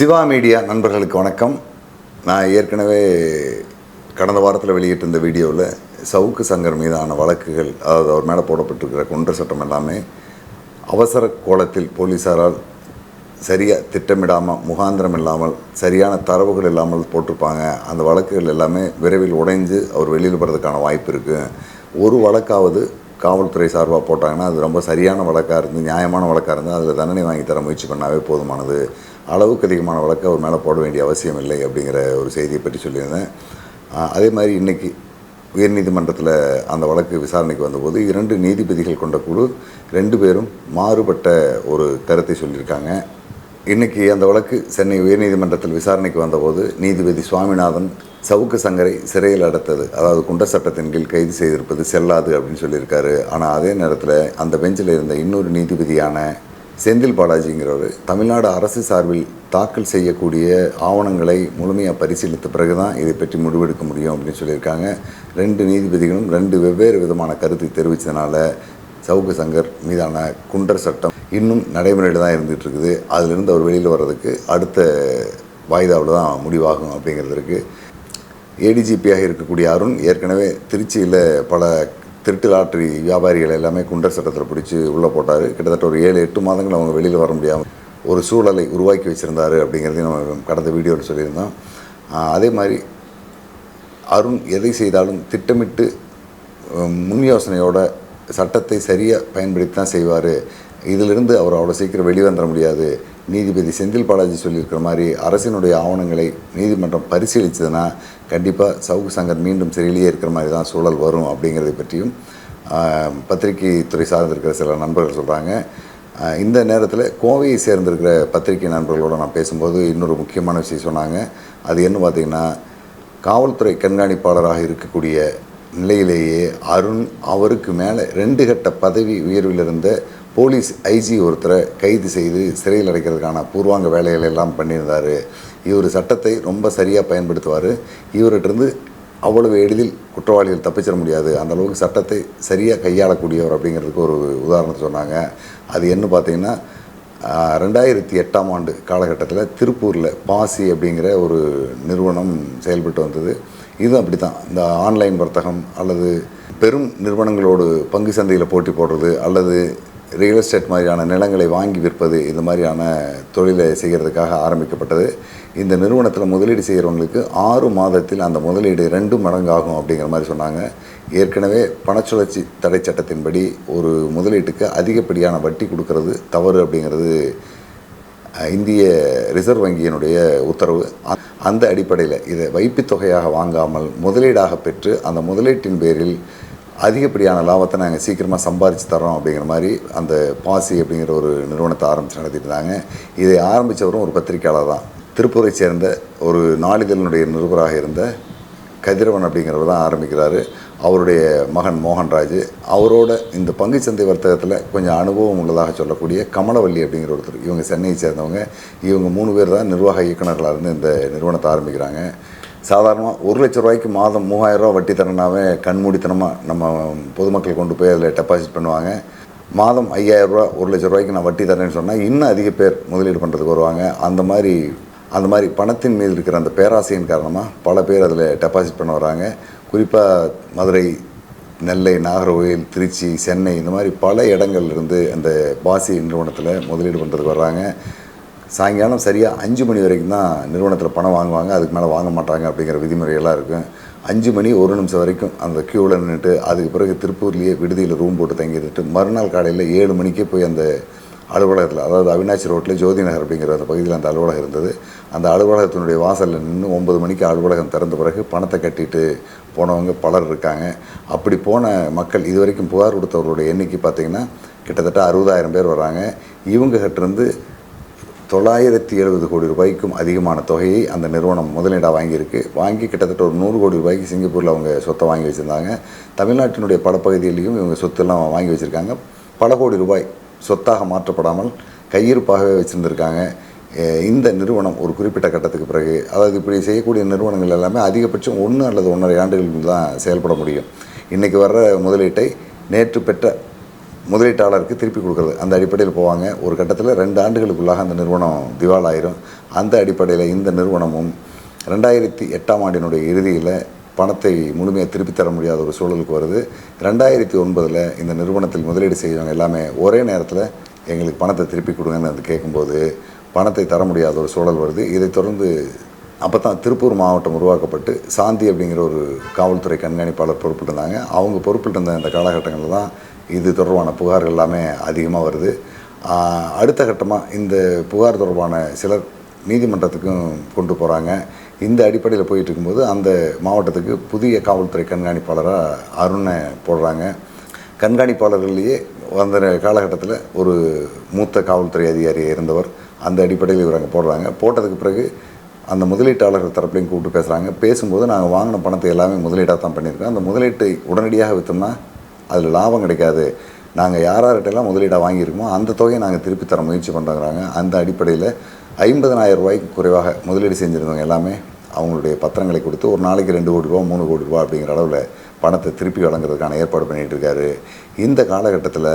Siva media நண்பர்களுக்கு வணக்கம். நான் ஏற்கனவே கடந்த வாரத்தில் வெளியிட்டிருந்த வீடியோவில் சவுக்கு சங்கர் மீதான வழக்குகள் அதாவது அவர் மேலே போடப்பட்டிருக்கிற குன்ற சட்டம் எல்லாமே அவசர கோலத்தில் போலீஸாரால் சரியாக திட்டமிடாமல் முகாந்திரம் இல்லாமல் சரியான தரவுகள் இல்லாமல் போட்டிருப்பாங்க. அந்த வழக்குகள் எல்லாமே விரைவில் உடைஞ்சு அவர் வெளியில் வர்றதுக்கான வாய்ப்பு இருக்குது ஒரு வழக்காவது காவல்துறை சார்பாக போட்டாங்கன்னா அது ரொம்ப சரியான வழக்காக இருந்து நியாயமான வழக்காக இருந்து அதில் தண்டனை வாங்கி தர முயற்சி பண்ணாவே போதுமானது. அளவுக்கு அதிகமான வழக்கு அவர் மேலே போட வேண்டிய அவசியம் இல்லை அப்படிங்கிற ஒரு செய்தியை பற்றி சொல்லியிருந்தேன். அதே மாதிரி இன்றைக்கி உயர்நீதிமன்றத்தில் அந்த வழக்கு விசாரணைக்கு வந்தபோது இரண்டு நீதிபதிகள் கொண்ட குழு ரெண்டு பேரும் மாறுபட்ட ஒரு கருத்தை சொல்லியிருக்காங்க. இன்றைக்கி அந்த வழக்கு சென்னை உயர்நீதிமன்றத்தில் விசாரணைக்கு வந்தபோது நீதிபதி சுவாமிநாதன் சவுக்கு சங்கரை சிறையில் அடைத்தது. அதாவது குண்டர் சட்டத்தின் கீழ் கைது செய்திருப்பது செல்லாது அப்படின்னு சொல்லியிருக்காரு. ஆனால் அதே நேரத்தில் அந்த பெஞ்சில் இருந்த இன்னொரு நீதிபதியான செந்தில் பாலாஜிங்கிறவர் தமிழ்நாடு அரசு சார்பில் தாக்கல் செய்யக்கூடிய ஆவணங்களை முழுமையாக பரிசீலித்த பிறகு தான் இதை பற்றி முடிவெடுக்க முடியும் அப்படின்னு சொல்லியிருக்காங்க. ரெண்டு நீதிபதிகளும் ரெண்டு வெவ்வேறு விதமான கருத்தை தெரிவித்ததுனால சவுக்கு சங்கர் மீதான குண்டர் சட்டம் இன்னும் நடைமுறையில் தான் இருந்துகிட்டு இருக்குது அதிலிருந்து அவர் வெளியில் வர்றதுக்கு அடுத்த வாய்தாவில் தான் முடிவாகும் அப்படிங்கிறது இருக்குது ஏடிஜிபியாக இருக்கக்கூடிய அருண் ஏற்கனவே திருச்சியில் பல திருட்டு லாட்டரி வியாபாரிகள் எல்லாமே குண்டர் சட்டத்தில் பிடிச்சி உள்ளே போட்டார். கிட்டத்தட்ட ஒரு ஏழு எட்டு மாதங்கள் அவங்க வெளியில் வர முடியாமல் ஒரு சூழலை உருவாக்கி வச்சுருந்தாரு அப்படிங்கிறதையும் நம்ம கடந்த வீடியோவில் சொல்லியிருந்தோம். அதே மாதிரி அருண் எதை செய்தாலும் திட்டமிட்டு முன் யோசனையோட சட்டத்தை சரியாக பயன்படுத்தி தான் செய்வார். இதிலிருந்து அவர் அவ்வளோ சீக்கிரம் வெளிவந்துட முடியாது. நீதிபதி செந்தில் பாலாஜி சொல்லியிருக்கிற மாதிரி அரசினுடைய ஆவணங்களை நீதிமன்றம் பரிசீலித்ததுன்னா கண்டிப்பாக சவுக்கு சங்கர் மீண்டும் சிறையிலேயே இருக்கிற மாதிரி தான் சூழல் வரும் அப்படிங்கிறத பற்றியும் பத்திரிகை துறை சார்ந்திருக்கிற சில நண்பர்கள் சொல்கிறாங்க இந்த நேரத்தில் கோவையை சேர்ந்திருக்கிற பத்திரிகை நண்பர்களோட நான் பேசும்போது இன்னொரு முக்கியமான விஷயம் சொன்னாங்க. அது என்ன பார்த்தீங்கன்னா காவல்துறை கண்காணிப்பாளராக இருக்கக்கூடிய நிலையிலேயே அருண் அவருக்கு மேலே ரெண்டு கட்ட பதவி உயர்வில் இருந்த போலீஸ் ஐஜி ஒருத்தரை கைது செய்து சிறையில் அடைக்கிறதுக்கான பூர்வாங்க வேலைகள் எல்லாம் பண்ணியிருந்தார். இவர் சட்டத்தை ரொம்ப சரியாக பயன்படுத்துவார். இவர்கிட்டருந்து அவ்வளவு எளிதில் குற்றவாளிகள் தப்பிச்சிட முடியாது. அந்த அளவுக்கு சட்டத்தை சரியாக கையாளக்கூடியவர் அப்படிங்கிறதுக்கு ஒரு உதாரணத்தை சொன்னாங்க. அது என்ன பார்த்தீங்கன்னா ரெண்டாயிரத்தி எட்டாம் ஆண்டு காலகட்டத்தில் திருப்பூரில் பாசி அப்படிங்கிற ஒரு நிறுவனம் செயல்பட்டு வந்தது. இது அப்படி தான் இந்த ஆன்லைன் வர்த்தகம் அல்லது பெரும் நிறுவனங்களோடு பங்கு சந்தையில் போட்டி போடுறது அல்லது ரியல் எஸ்டேட் மாதிரியான நிலங்களை வாங்கி விற்பது இந்த மாதிரியான தொழிலை செய்கிறதுக்காக ஆரம்பிக்கப்பட்டது. இந்த நிறுவனத்தில் முதலீடு செய்கிறவங்களுக்கு ஆறு மாதத்தில் அந்த முதலீடு ரெண்டு மடங்கு ஆகும் அப்படிங்கிற மாதிரி சொன்னாங்க. ஏற்கனவே பணச்சுழற்சி தடை சட்டத்தின்படி ஒரு முதலீட்டுக்கு அதிகப்படியான வட்டி கொடுக்கறது தவறு அப்படிங்கிறது இந்திய ரிசர்வ் வங்கியினுடைய உத்தரவு. அ- அந்த அடிப்படையில் இதை வைப்புத் தொகையாக வாங்காமல் முதலீடாக பெற்று அந்த முதலீட்டின் பேரில் அதிகப்படியான லாபத்தை நாங்கள் சீக்கிரமாக சம்பாரித்து தரோம் அப்படிங்கிற மாதிரி அந்த பாசி அப்படிங்கிற ஒரு நிறுவனத்தை ஆரம்பித்து நடத்திட்டு இருந்தாங்க. இதை ஆரம்பித்தவரும் ஒரு பத்திரிக்கையாளர் தான். திருப்பூரை சேர்ந்த ஒரு நாளிதழினுடைய நிருபராக இருந்த கதிரவன் அப்படிங்கிறவர் தான் ஆரம்பிக்கிறாரு. அவருடைய மகன் மோகன்ராஜ். அவரோட இந்த பங்குச்சந்தை வர்த்தகத்தில் கொஞ்சம் அனுபவம் உள்ளதாக சொல்லக்கூடிய கமலவல்லி அப்படிங்கிற ஒருத்தர். இவங்க சென்னையை சேர்ந்தவங்க. இவங்க மூணு பேர் தான் நிர்வாக இயக்குனர்களாக இருந்து இந்த நிறுவனத்தை ஆரம்பிக்கிறாங்க. சாதாரணமாக ஒரு லட்ச ரூபாய்க்கு மாதம் மூவாயிரரூவா வட்டி தரனாவே கண்மூடித்தனமாக நம்ம பொதுமக்கள் கொண்டு போய் அதில் டெபாசிட் பண்ணுவாங்க. மாதம் ஐயாயிரரூவா ரூபா ஒரு லட்ச ரூபாய்க்கு நான் வட்டி தரேன்னு சொன்னால் இன்னும் அதிக பேர் முதலீடு பண்ணுறதுக்கு வருவாங்க. அந்த மாதிரி அந்த மாதிரி பணத்தின் மீது இருக்கிற அந்த பேராசையின் காரணமாக பல பேர் அதில் டெபாசிட் பண்ண வராங்க. குறிப்பாக மதுரை நெல்லை நாகர்கோவில் திருச்சி சென்னை இந்த மாதிரி பல இடங்கள்லேருந்து அந்த பாசி நிறுவனத்தில் முதலீடு பண்ணுறதுக்கு வர்றாங்க. சாயங்காலம் சரியாக அஞ்சு மணி வரைக்கும் தான் நிறுவனத்தில் பணம் வாங்குவாங்க. அதுக்கு மேலே வாங்க மாட்டாங்க அப்படிங்கிற விதிமுறையெல்லாம் இருக்கும் அஞ்சு மணி ஒரு நிமிஷம் வரைக்கும் அந்த க்யூவில் நின்றுட்டு அதுக்கு பிறகு திருப்பூர்லேயே விடுதியில் ரூம் போட்டு தங்கிட்டு மறுநாள் காலையில் ஏழு மணிக்கே போய் அந்த அலுவலகத்தில் அதாவது அவினாச்சி ரோட்டில் ஜோதி நகர் அப்படிங்கிற அந்த பகுதியில் அந்த அலுவலகம் இருந்தது. அந்த அலுவலகத்தினுடைய வாசலில் நின்று ஒன்பது மணிக்கு அலுவலகம் திறந்த பிறகு பணத்தை கட்டிட்டு போனவங்க பலர் இருக்காங்க. அப்படி போன மக்கள் இது வரைக்கும் புகார் கொடுத்தவர்களுடைய எண்ணிக்கை பார்த்திங்கன்னா கிட்டத்தட்ட அறுபதாயிரம் பேர் வராங்க இவங்க கிட்டேருந்து தொள்ளாயிரத்தி எழுபது கோடி ரூபாய்க்கும் அதிகமான தொகையை அந்த நிறுவனம் முதலீடாக வாங்கியிருக்கு. வாங்கி கிட்டத்தட்ட ஒரு நூறு கோடி ரூபாய்க்கு சிங்கப்பூரில் அவங்க சொத்தை வாங்கி வச்சுருந்தாங்க. தமிழ்நாட்டினுடைய பல பகுதிகளிலும் இவங்க சொத்தெல்லாம் வாங்கி வச்சுருக்காங்க. பல கோடி ரூபாய் சொத்தாக மாற்றப்படாமல் கையிருப்பாகவே வச்சுருந்துருக்காங்க. இந்த நிறுவனம் ஒரு குறிப்பிட்ட கட்டத்துக்கு பிறகு அதாவது இப்படி செய்யக்கூடிய நிறுவனங்கள் எல்லாமே அதிகபட்சம் ஒன்று அல்லது ஒன்றரை ஆண்டுகளுக்கு தான் செயல்பட முடியும். இன்றைக்கி வர்ற முதலீட்டை நேற்று பெற்ற முதலீட்டாளருக்கு திருப்பி கொடுக்குறது. அந்த அடிப்படையில் போவாங்க. ஒரு கட்டத்தில் ரெண்டு ஆண்டுகளுக்குள்ளாக அந்த நிறுவனம் திவாலாயிரும். அந்த அடிப்படையில் இந்த நிறுவனமும் ரெண்டாயிரத்தி எட்டாம் ஆண்டினுடைய இறுதியில் பணத்தை முழுமையாக திருப்பி தர முடியாத ஒரு சூழலுக்கு வருது. ரெண்டாயிரத்தி ஒன்பதில் இந்த நிறுவனத்தில் முதலீடு செய்கிறவங்க எல்லாமே ஒரே நேரத்தில் எங்களுக்கு பணத்தை திருப்பி கொடுங்கன்னு அது கேட்கும்போது பணத்தை தர முடியாத ஒரு சூழல் வருது. இதைத் தொடர்ந்து அப்போ தான் திருப்பூர் மாவட்டம் உருவாக்கப்பட்டு சாந்தி அப்படிங்கிற ஒரு காவல்துறை கண்காணிப்பாளர் பொறுப்பிட்டு இருந்தாங்க அவங்க பொறுப்பிட்டிருந்த இருந்த காலகட்டங்களில் தான் இது தொடர்பான புகார்கள் எல்லாமே அதிகமாக வருது. அடுத்த கட்டமாக இந்த புகார் தொடர்பான சிலர் நீதிமன்றத்துக்கும் கொண்டு போகிறாங்க இந்த அடிப்படையில் போயிட்டு இருக்கும்போது அந்த மாவட்டத்துக்கு புதிய காவல்துறை கண்காணிப்பாளராக அருணை போடுறாங்க. கண்காணிப்பாளர்கள்லேயே அந்த காலகட்டத்தில் ஒரு மூத்த காவல்துறை அதிகாரியாக இருந்தவர். அந்த அடிப்படையில் இவர் அங்கே போடுறாங்க. போட்டதுக்கு பிறகு அந்த முதலீட்டாளர்கள் தரப்புலையும் கூப்பிட்டு பேசுகிறாங்க பேசும்போது நாங்கள் வாங்கின பணத்தை எல்லாமே முதலீடாக தான் பண்ணியிருக்கோம். அந்த முதலீட்டை உடனடியாக விற்றோம்னா அதில் லாபம் கிடைக்காது. நாங்கள் யார் முதலீடாக வாங்கியிருக்கோமோ அந்த தொகையை நாங்கள் திருப்பி தர முயற்சி பண்ணுறாங்க அந்த அடிப்படையில் ஐம்பதனாயிரம் ரூபாய்க்கு குறைவாக முதலீடு செஞ்சுருந்தவங்க எல்லாமே அவங்களுடைய பத்திரங்களை கொடுத்து ஒரு நாளைக்கு ரெண்டு கோடி ரூபா மூணு கோடி ரூபா அப்படிங்கிற அளவில் பணத்தை திருப்பி வழங்குறதுக்கான ஏற்பாடு பண்ணிகிட்டு இருக்காரு இந்த காலகட்டத்தில்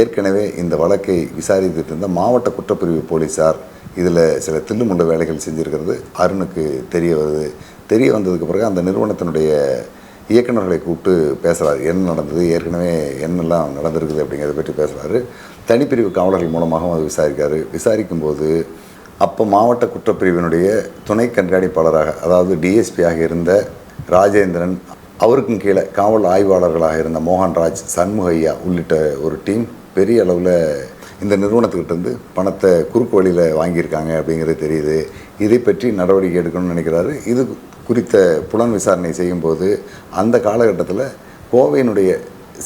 ஏற்கனவே இந்த வழக்கை விசாரித்துட்டு இருந்த மாவட்ட குற்றப்பிரிவு போலீஸார் இதில் சில தில்லுமுள்ள வேலைகள் செஞ்சுருக்கிறது. அருணுக்கு தெரிய வருது. தெரிய வந்ததுக்கு பிறகு அந்த நிறுவனத்தினுடைய இயக்குநர்களை கூப்பிட்டு பேசுகிறார் என்ன நடந்தது? ஏற்கனவே என்னெல்லாம் நடந்திருக்குது அப்படிங்கிறத பற்றி பேசுகிறாரு தனிப்பிரிவு காவலர்கள் மூலமாகவும் அது விசாரிக்காரு. விசாரிக்கும்போது அப்போ மாவட்ட குற்றப்பிரிவினுடைய துணை கண்காணிப்பாளராக அதாவது டிஎஸ்பியாக இருந்த ராஜேந்திரன் அவருக்கும் கீழே காவல் ஆய்வாளர்களாக இருந்த மோகன்ராஜ் சண்முகையா உள்ளிட்ட ஒரு டீம் பெரிய அளவில் இந்த நிறுவனத்துக்கிட்டேருந்து பணத்தை குறுக்கு வழியில் வாங்கியிருக்காங்க அப்படிங்கிறது தெரியுது. இதை பற்றி நடவடிக்கை எடுக்கணும்னு நினைக்கிறாரு. இது குறித்த புலன் விசாரணை செய்யும்போது அந்த காலகட்டத்தில் கோவையினுடைய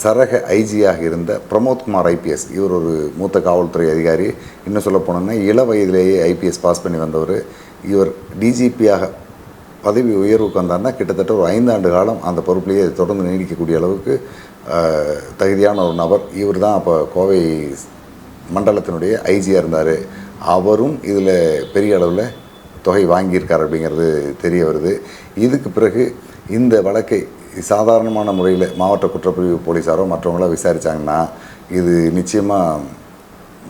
சரக ஐஜியாக இருந்த பிரமோத்குமார் ஐபிஎஸ் இவர் ஒரு மூத்த காவல்துறை அதிகாரி. இன்னும் சொல்ல போனோம்னா இள வயதிலேயே ஐபிஎஸ் பாஸ் பண்ணி வந்தவர். இவர் டிஜிபியாக பதவி உயர்வுக்கு வந்தார்னா கிட்டத்தட்ட ஒரு ஐந்தாண்டு காலம் அந்த பொறுப்புலேயே தொடர்ந்து நீடிக்கக்கூடிய அளவுக்கு தகுதியான ஒரு நபர். இவர் தான் அப்போ கோவை மண்டலத்தினுடைய ஐஜியாக இருந்தார். அவரும் இதில் பெரிய அளவில் தொகை வாங்கியிருக்கார் அப்படிங்கிறது தெரிய வருது. இதுக்கு பிறகு இந்த வழக்கை சாதாரணமான முறையில் மாவட்ட குற்றப்பிரிவு போலீஸாரோ மற்றவங்களோ விசாரித்தாங்கன்னா இது நிச்சயமாக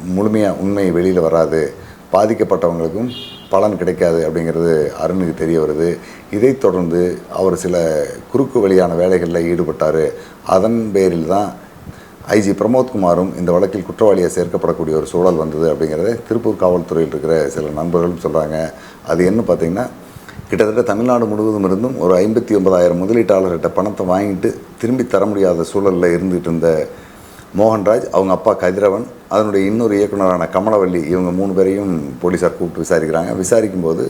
முழுமையாக உண்மை வெளியில் வராது. பாதிக்கப்பட்டவங்களுக்கும் பலன் கிடைக்காது அப்படிங்கிறது அருணுக்கு தெரிய வருது. இதைத் தொடர்ந்து அவர் சில குறுக்கு வழியான வேலைகளில் ஈடுபட்டார். அதன் பேரில் தான் ஐஜி பிரமோத்குமாரும் இந்த வழக்கில் குற்றவாளியாக சேர்க்கப்படக்கூடிய ஒரு சூழல் வந்தது அப்படிங்கிறத திருப்பூர் காவல்துறையில் இருக்கிற சில நண்பர்களும் சொல்கிறாங்க அது என்ன பார்த்தீங்கன்னா கிட்டத்தட்ட தமிழ்நாடு முழுவதும் இருந்தும் ஒரு ஐம்பத்தி ஒன்பதாயிரம் முதலீட்டாளர்கிட்ட பணத்தை வாங்கிட்டு திரும்பி தர முடியாத சூழலில் இருந்துகிட்டு இருந்த மோகன்ராஜ் அவங்க அப்பா கதிரவன் அதனுடைய இன்னொரு இயக்குனரான கமலவள்ளி இவங்க மூணு பேரையும் போலீஸார் கூப்பிட்டு விசாரிக்கிறாங்க. விசாரிக்கும்போது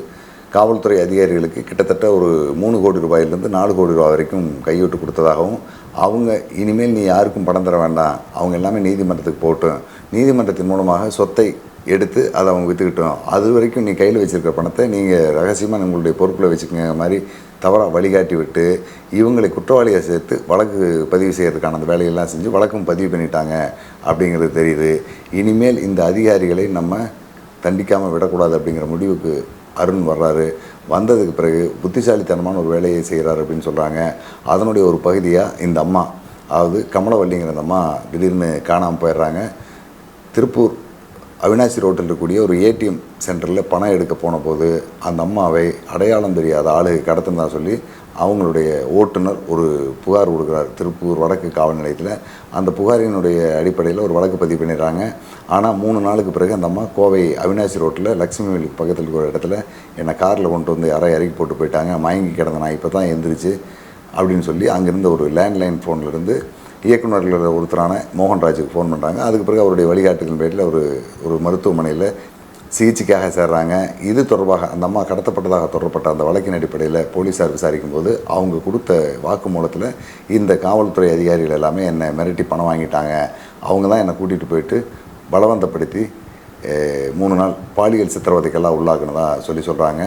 காவல்துறை அதிகாரிகளுக்கு கிட்டத்தட்ட ஒரு மூணு கோடி ரூபாயிலிருந்து நாலு கோடி ரூபாய் வரைக்கும் கையூட்டு கொடுத்ததாகவும் அவங்க இனிமேல் நீ யாருக்கும் பணம் தர வேண்டாம். அவங்க எல்லாமே நீதிமன்றத்துக்கு போகட்டும் நீதிமன்றத்தின் மூலமாக சொத்தை எடுத்து அதை அவங்க விற்றுக்கிட்டோம் அது வரைக்கும் நீ கையில் வச்சுருக்க பணத்தை நீங்கள் ரகசியமாக உங்களுடைய பொறுப்பில் வச்சுக்கோங்க மாதிரி தவறாக வழிகாட்டி விட்டு இவங்களை குற்றவாளியை சேர்த்து வழக்கு பதிவு செய்கிறதுக்கான அந்த வேலையெல்லாம் செஞ்சு வழக்கும் பதிவு பண்ணிட்டாங்க அப்படிங்கிறது தெரியுது. இனிமேல் இந்த அதிகாரிகளை நம்ம தண்டிக்காமல் விடக்கூடாது அப்படிங்கிற முடிவுக்கு அருண் வர்றாரு. வந்ததுக்கு பிறகு புத்திசாலித்தனமான ஒரு வேலையை செய்கிறாரு அப்படின்னு சொல்கிறாங்க அதனுடைய ஒரு பகுதியாக இந்த அம்மா அதாவது கமலவல்லிங்கிற அந்த அம்மா திடீர்னு காணாமல் போயிடுறாங்க. திருப்பூர் அவினாசி ரோட்டில் இருக்கக்கூடிய ஒரு ஏடிஎம் சென்டரில் பணம் எடுக்க போன போது அந்த அம்மாவை அடையாளம் தெரியாத ஆளுகை தான் சொல்லி அவங்களுடைய ஓட்டுநர் ஒரு புகார் கொடுக்குறார். திருப்பூர் வடக்கு காவல் நிலையத்தில். அந்த புகாரினுடைய அடிப்படையில் ஒரு வழக்கு பதிவு பண்ணிடுறாங்க. ஆனால் மூணு நாளுக்கு பிறகு அந்த அம்மா கோவை அவினாசி ரோட்டில் லக்ஷ்மி வேலுக்கு பக்கத்தில் இருக்கிற ஒரு இடத்துல என்னை காரில் கொண்டு வந்து யாரோ இறக்கி போட்டு போயிட்டாங்க. மயங்கி கிடந்த நான் இப்போ தான் எந்திரிச்சு அப்படின்னு சொல்லி அங்கேருந்து ஒரு லேண்ட்லைன் ஃபோன்லேருந்து இயக்குநர்கள் ஒருத்தரான மோகன்ராஜுக்கு ஃபோன் பண்ணுறாங்க அதுக்கு பிறகு அவருடைய வழிகாட்டுகள் பேரில் ஒரு ஒரு மருத்துவமனையில் சிகிச்சைக்காக சேர்றாங்க. இது தொடர்பாக அந்த அம்மா கடத்தப்பட்டதாக தொடரப்பட்ட அந்த வழக்கின் அடிப்படையில் போலீஸார் விசாரிக்கும் போது அவங்க கொடுத்த வாக்குமூலத்தில் இந்த காவல்துறை அதிகாரிகள் எல்லாமே என்னை மிரட்டி பணம் வாங்கிட்டாங்க. அவங்க தான் என்னை கூட்டிகிட்டு போயிட்டு பலவந்தப்படுத்தி மூணு நாள் பாலியல் சித்திரவதைக்கெல்லாம் உள்ளாக்குனதாக சொல்லி சொல்கிறாங்க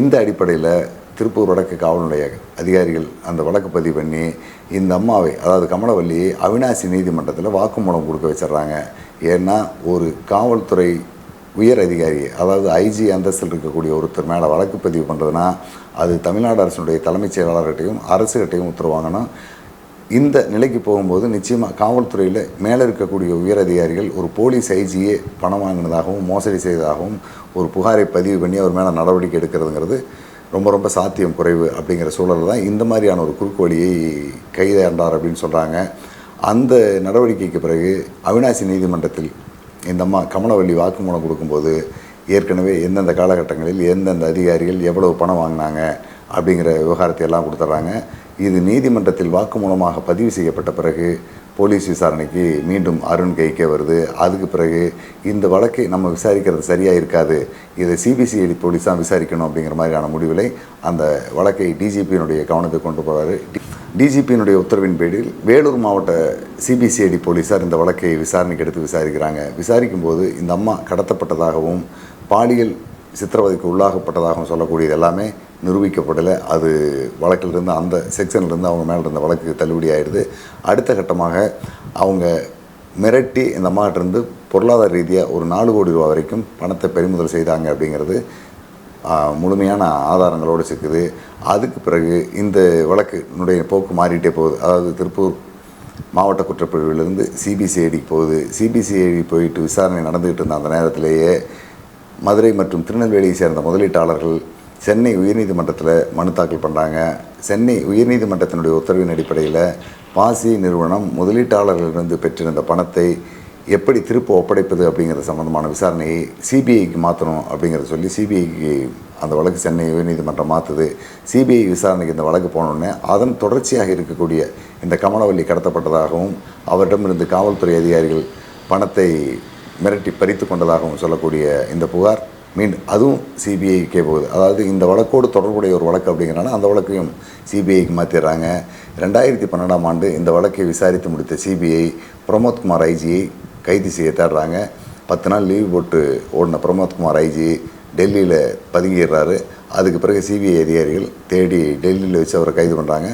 இந்த அடிப்படையில் திருப்பூர் வடக்கு காவலுடைய அதிகாரிகள் அந்த வழக்கு பதிவு பண்ணி இந்த அம்மாவை அதாவது கமலவல்லியை அவினாசி நீதிமன்றத்தில் வாக்குமூலம் கொடுக்க வச்சிடுறாங்க. ஏன்னா ஒரு காவல்துறை உயர் அதிகாரி அதாவது ஐஜி அந்தஸ்தில் இருக்கக்கூடிய ஒருத்தர் மேலே வழக்கு பதிவு பண்ணுறதுனா அது தமிழ்நாடு அரசினுடைய தலைமைச் செயலாளர்கிட்டையும் அரசுகிட்டையும் உத்தரவாங்கன்னா இந்த நிலைக்கு போகும்போது நிச்சயமாக காவல்துறையில் மேலே இருக்கக்கூடிய உயர் அதிகாரிகள் ஒரு போலீஸ் ஐஜியே பணம் வாங்கினதாகவும் மோசடி செய்ததாகவும் ஒரு புகாரை பதிவு பண்ணி அவர் மேலே நடவடிக்கை எடுக்கிறதுங்கிறது ரொம்ப ரொம்ப சாத்தியம் குறைவு அப்படிங்கிற சூழலில் தான் இந்த மாதிரியான ஒரு குறுக்கு வழியை கைதாண்டார் அப்படின்னு சொல்கிறாங்க அந்த நடவடிக்கைக்கு பிறகு அவினாசி நீதிமன்றத்தில் இந்த அம்மா கமலவள்ளி வாக்குமூலம் கொடுக்கும்போது ஏற்கனவே எந்தெந்த காலகட்டங்களில் எந்தெந்த அதிகாரிகள் எவ்வளவு பணம் வாங்கினாங்க அப்படிங்கிற விவகாரத்தை எல்லாம் கொடுத்துட்றாங்க. இது நீதிமன்றத்தில் வாக்குமூலமாக பதிவு செய்யப்பட்ட பிறகு போலீஸ் விசாரணைக்கு மீண்டும் அருண் கைக்கே வருது. அதுக்கு பிறகு இந்த வழக்கை நம்ம விசாரிக்கிறது சரியாக இருக்காது. இதை சிபிசிஐடி போலீஸ் தான் விசாரிக்கணும் அப்படிங்கிற மாதிரியான முடிவுகளை அந்த வழக்கை டிஜிபியினுடைய கவனத்துக்கு கொண்டு போகிறாரு டிஜிபியினுடைய உத்தரவின் பேரில் வேலூர் மாவட்ட சிபிசிஐடி போலீஸார் இந்த வழக்கை விசாரணைக்கு எடுத்து விசாரிக்கிறாங்க. விசாரிக்கும் போது இந்த அம்மா கடத்தப்பட்டதாகவும் பாலியல் சித்திரவதைக்கு உள்ளாகப்பட்டதாகவும் சொல்லக்கூடியது எல்லாமே நிரூபிக்கப்படலை. அது வழக்கிலிருந்து அந்த செக்ஷன்லேருந்து அவங்க மேலே இருந்த வழக்கு தள்ளுபடி ஆயிடுது. அடுத்த கட்டமாக அவங்க மிரட்டி இந்த அம்மாட்டிருந்து பொருளாதார ரீதியாக ஒரு நாலு கோடி ரூபா வரைக்கும் பணத்தை பறிமுதல் செய்தாங்க அப்படிங்கிறது முழுமையான ஆதாரங்களோடு சேர்க்குது. அதுக்கு பிறகு இந்த வழக்கினுடைய போக்கு மாறிட்டே போகுது. அதாவது திருப்பூர் மாவட்ட குற்றப்பிரிவிலிருந்து சிபிசிஐடிக்கு போகுது. சிபிசிஐடி போயிட்டு விசாரணை நடந்துகிட்டு இருந்த அந்த நேரத்திலேயே மதுரை மற்றும் திருநெல்வேலியை சேர்ந்த முதலீட்டாளர்கள் சென்னை உயர்நீதிமன்றத்தில் மனு தாக்கல் பண்ணுறாங்க சென்னை உயர்நீதிமன்றத்தினுடைய உத்தரவின் அடிப்படையில் பாசி நிறுவனம் முதலீட்டாளர்களிடமிருந்து பெற்றிருந்த பணத்தை எப்படி திருப்ப ஒப்படைப்பது அப்படிங்கிறது சம்மந்தமான விசாரணையை சிபிஐக்கு மாற்றணும் அப்படிங்கிறத சொல்லி சிபிஐக்கு அந்த வழக்கு சென்னை உயர்நீதிமன்றம் மாற்றுது சிபிஐ விசாரணைக்கு இந்த வழக்கு போனோடனே அதன் தொடர்ச்சியாக இருக்கக்கூடிய இந்த கமலவல்லி கடத்தப்பட்டதாகவும் அவரிடமிருந்து காவல்துறை அதிகாரிகள் பணத்தை மிரட்டி பறித்து கொண்டதாகவும் சொல்லக்கூடிய இந்த புகார் மீண்டும் அதுவும் சிபிஐக்கே போகுது. அதாவது இந்த வழக்கோடு தொடர்புடைய ஒரு வழக்கு அப்படிங்கிறனால அந்த வழக்கையும் சிபிஐக்கு மாற்றிடுறாங்க ரெண்டாயிரத்தி பன்னெண்டாம் ஆண்டு இந்த வழக்கை விசாரித்து முடித்த சிபிஐ பிரமோத்குமார் ஐஜியை கைது செய்ய தேடுறாங்க பத்து நாள் லீவ் போட்டு ஓடின பிரமோத்குமார் ஐஜி டெல்லியில் பதுங்கிடுறாரு. அதுக்கு பிறகு சிபிஐ அதிகாரிகள் தேடி டெல்லியில் வச்சு அவரை கைது பண்ணுறாங்க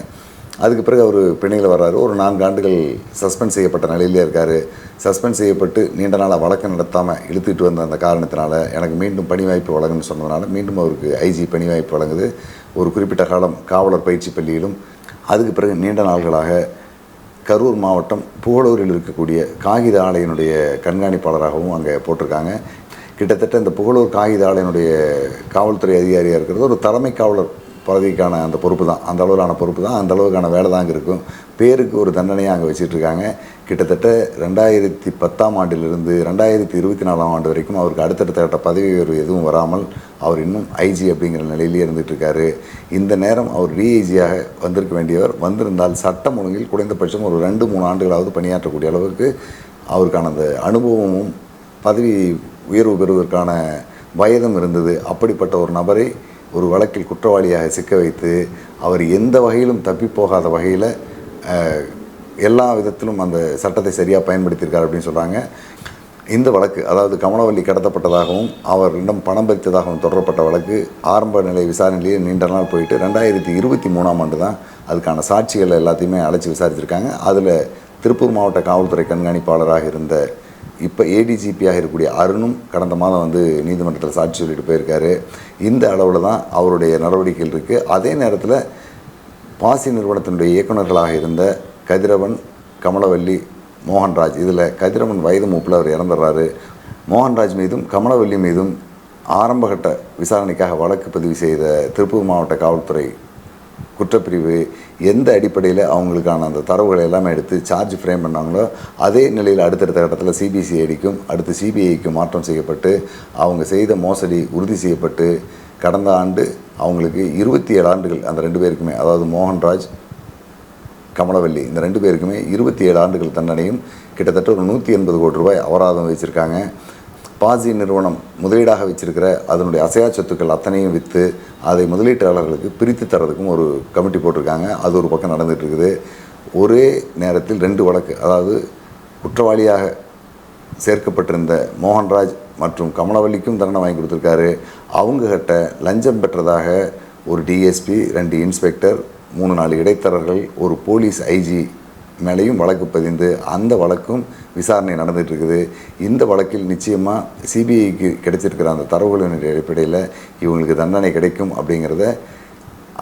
அதுக்கு பிறகு அவர் பிணையில் வர்றாரு. ஒரு நான்கு ஆண்டுகள் சஸ்பெண்ட் செய்யப்பட்ட நிலையிலே இருக்கார். சஸ்பெண்ட் செய்யப்பட்டு நீண்ட நாளாக வழக்கு நடத்தாமல் இழுத்துட்டு வந்த அந்த காரணத்தினால எனக்கு மீண்டும் பணி வாய்ப்பு வழங்குன்னு சொன்னதுனால மீண்டும் அவருக்கு ஐஜி பணி வாய்ப்பு வழங்குது. ஒரு குறிப்பிட்ட காலம் காவலர் பயிற்சி பள்ளியிலும் அதுக்கு பிறகு நீண்ட நாள்களாக கரூர் மாவட்டம் புகழூரில் இருக்கக்கூடிய காகித ஆலையினுடைய கண்காணிப்பாளராகவும் அங்கே போட்டிருக்காங்க. கிட்டத்தட்ட இந்த புகழூர் காகித ஆலையினுடைய காவல்துறை அதிகாரியாக இருக்கிறது. ஒரு தலைமை காவலர் பதவிக்கான அந்த பொறுப்பு தான் அந்த அளவிலான பொறுப்பு தான் அந்த அளவுக்கான வேலை தான் அங்கே இருக்கும். பேருக்கு ஒரு தண்டனையாக அங்கே வச்சிட்ருக்காங்க. கிட்டத்தட்ட ரெண்டாயிரத்தி பத்தாம் ஆண்டிலிருந்து ரெண்டாயிரத்தி இருபத்தி நாலாம் ஆண்டு வரைக்கும் அவருக்கு அடுத்தடுத்த கட்ட பதவி உயர்வு எதுவும் வராமல் அவர் இன்னும் ஐஜி அப்படிங்கிற நிலையிலே இருந்துகிட்ருக்காரு இந்த நேரம் அவர் டிஐஜியாக வந்திருக்க வேண்டியவர். வந்திருந்தால் சட்டம் ஒழுங்கில் குறைந்தபட்சம் ஒரு ரெண்டு மூணு ஆண்டுகளாவது பணியாற்றக்கூடிய அளவுக்கு அவருக்கான அந்த அனுபவமும் பதவி உயர்வு பெறுவதற்கான வயதும் இருந்தது. அப்படிப்பட்ட ஒரு நபரை ஒரு வழக்கில் குற்றவாளியாக சிக்க வைத்து அவர் எந்த வகையிலும் தப்பி போகாத வகையில் எல்லா விதத்திலும் அந்த சட்டத்தை சரியாக பயன்படுத்தியிருக்கார் அப்படின்னு சொல்கிறாங்க இந்த வழக்கு அதாவது கமலவல்லி கடத்தப்பட்டதாகவும் அவரிடம் பணம் பறித்ததாகவும் தொடரப்பட்ட வழக்கு ஆரம்ப நிலை விசாரணையிலேயே நீண்ட நாள் போயிட்டு ரெண்டாயிரத்தி இருபத்தி மூணாம் ஆண்டு தான் அதுக்கான சாட்சிகள் எல்லாத்தையுமே அழைச்சி விசாரிச்சிருக்காங்க. அதில் திருப்பூர் மாவட்ட காவல்துறை கண்காணிப்பாளராக இருந்த இப்போ ஏடிஜிபியாக இருக்கக்கூடிய அருணும் கடந்த மாதம் வந்து நீதிமன்றத்தில் சாட்சி சொல்லிட்டு போயிருக்காரு. இந்த அளவில் தான் அவருடைய நடவடிக்கைகள் இருக்குது அதே நேரத்தில் பாசி நிறுவனத்தினுடைய இயக்குநர்களாக இருந்த கதிரவன் கமலவல்லி மோகன்ராஜ் இதில் கதிரவன் வயது மூப்பில் அவர் இறந்துடுறாரு. மோகன்ராஜ் மீதும் கமலவல்லி மீதும் ஆரம்பகட்ட விசாரணைக்காக வழக்கு பதிவு செய்த திருப்பூர் மாவட்ட காவல்துறை குற்றப்பிரிவு எந்த அடிப்படையில் அவங்களுக்கான அந்த தரவுகளை எல்லாமே எடுத்து சார்ஜ் ஃப்ரேம் பண்ணாங்களோ அதே நிலையில் அடுத்தடுத்த கட்டத்தில் சிபிசிஐடிக்கும் அடுத்து சிபிஐக்கும் மாற்றம் செய்யப்பட்டு அவங்க செய்த மோசடி உறுதி செய்யப்பட்டு கடந்த ஆண்டு அவங்களுக்கு இருபத்தி ஏழு ஆண்டுகள் அந்த ரெண்டு பேருக்குமே அதாவது மோகன்ராஜ் கமலவல்லி இந்த ரெண்டு பேருக்குமே இருபத்தி ஏழு ஆண்டுகள் தண்டனையும் கிட்டத்தட்ட ஒரு நூற்றி எண்பது கோடி ரூபாய் அபராதம் வச்சுருக்காங்க பாசி நிறுவனம் முதலீடாக வச்சிருக்கிற அதனுடைய அசையா சொத்துக்கள் அத்தனையும் விற்று அதை முதலீட்டாளர்களுக்கு பிரித்து தரதுக்கும் ஒரு கமிட்டி போட்டிருக்காங்க. அது ஒரு பக்கம் நடந்துகிட்டு இருக்குது ஒரே நேரத்தில் ரெண்டு வழக்கு. அதாவது குற்றவாளியாக சேர்க்கப்பட்டிருந்த மோகன்ராஜ் மற்றும் கமலவல்லிக்கும் தண்டனை வாங்கி கொடுத்துருக்காரு. அவங்ககிட்ட லஞ்சம் பெற்றதாக ஒரு டிஎஸ்பி ரெண்டு இன்ஸ்பெக்டர் மூணு நாலு இடைத்தரகர்கள் ஒரு போலீஸ் ஐஜி மேலேயும் வழக்கு பதிந்து அந்த வழக்கும் விசாரணை நடந்துகிட்டு இருக்குது இந்த வழக்கில் நிச்சயமாக சிபிஐக்கு கிடைச்சிருக்கிற அந்த தரவுகளின் அடிப்படையில் இவங்களுக்கு தண்டனை கிடைக்கும் அப்படிங்கிறத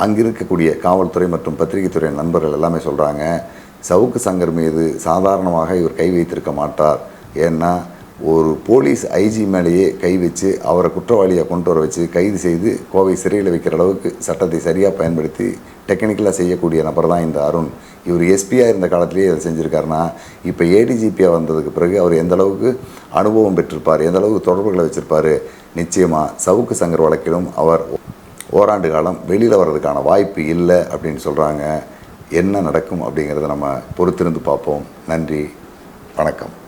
அங்கே இருக்கக்கூடிய காவல்துறை மற்றும் பத்திரிகைத்துறை நண்பர்கள் எல்லாமே சொல்கிறாங்க சவுக்கு சங்கர் மீது சாதாரணமாக இவர் கை வைத்திருக்க மாட்டார். ஏன்னா ஒரு போலீஸ் ஐஜி மேலேயே கை வச்சு அவரை குற்றவாளியை கொண்டு வர வச்சு கைது செய்து கோவை சிறையில் வைக்கிற அளவுக்கு சட்டத்தை சரியாக பயன்படுத்தி டெக்னிக்கலாக செய்யக்கூடிய நபர் தான் இந்த அருண். இவர் எஸ்பியாக இருந்த காலத்திலேயே இதை செஞ்சுருக்காருன்னா இப்போ ஏடிஜிபியாக வந்ததுக்கு பிறகு அவர் எந்த அளவுக்கு அனுபவம் பெற்றிருப்பார் எந்த அளவுக்கு தொடர்புகளை வச்சுருப்பார் நிச்சயமாக சவுக்கு சங்கர் வழக்கிலும் அவர் ஓராண்டு காலம் வெளியில் வர்றதுக்கான வாய்ப்பு இல்லை அப்படின்னு சொல்கிறாங்க என்ன நடக்கும் அப்படிங்கிறத நம்ம பொறுத்திருந்து பார்ப்போம். நன்றி வணக்கம்.